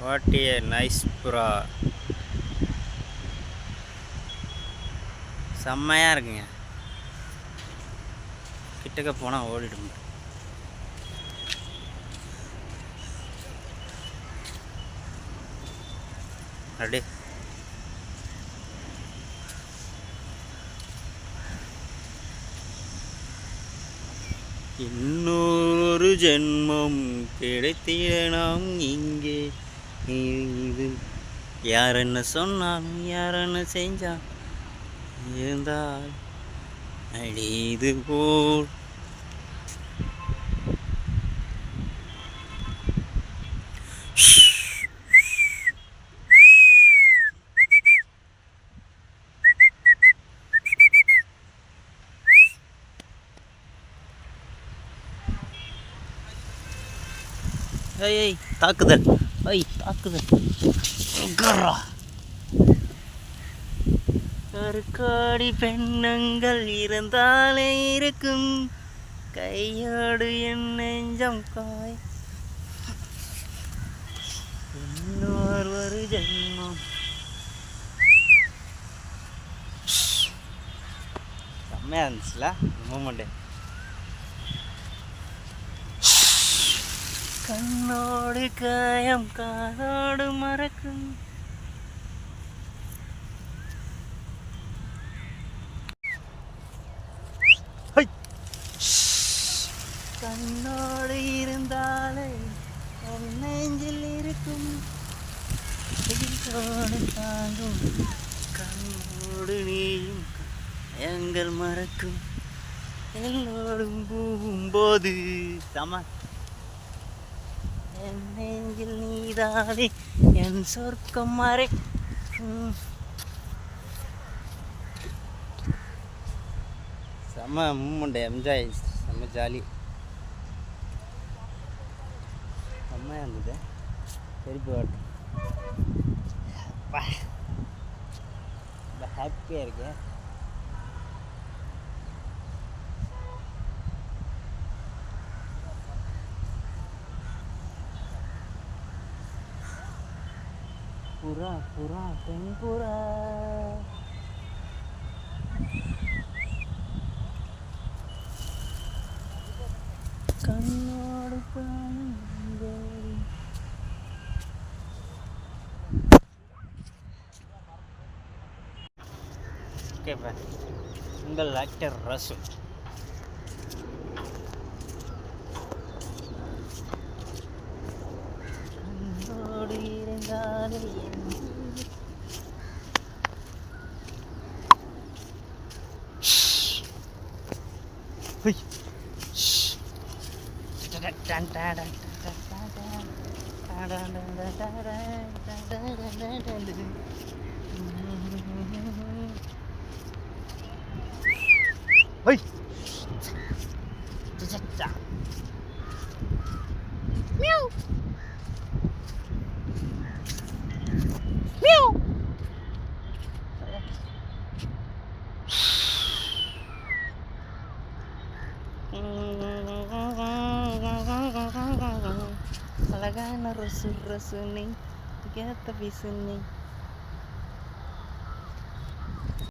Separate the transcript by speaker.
Speaker 1: What a nice புறா. செம்மையாக இருக்குங்க. கிட்டக்க போனால் ஓடிடும். அப்படியே இன்னொரு ஜென்மம் கிடைத்திட நாம் இங்கே. இது யார் என்ன சொன்னாலும் யார் என்ன செஞ்சால் இருந்தால் அடிது போல் ஏய் தாக்குதல். ஐய் தாக்குது உக்கர்றா. கருக்காடி பெண்ணங்கள் இருந்தாலே இருக்கும். கையோடு என் நெஞ்சம் காய். இன்னொரு ஒரு ஜென்மம். செம்மையாக இருந்துச்சுல மூமெண்ட்டு കണ്ണോട് കായം കാതോട് മറക്കും കണ്ണോട് ഇരുന്നാളെ നെഞ്ചിൽ ഇരിക്കും താങ്കും കണ്ണോട് നീയും എങ്കൾ മറക്കും എല്ലോടും പോകും போது சமா என் நெஞ்சில் நீதானே என் சொர்க்கம் மறை செம்ம மூமெண்ட் என்ஜாய் செம்ம ஜாலி. செம்மையாக இருந்தது. திருப்பி ஓட்டம் ஹாப்பியாக இருக்கேன். புறா புறா பெண் புறா. கண்ணோடு காணும் ஓகே உங்கள் ஆக்டர் ரசூல் அங்காறு Hey! அழகான ரொசு ரொசுன்னு கேட்ட பீசுன்னு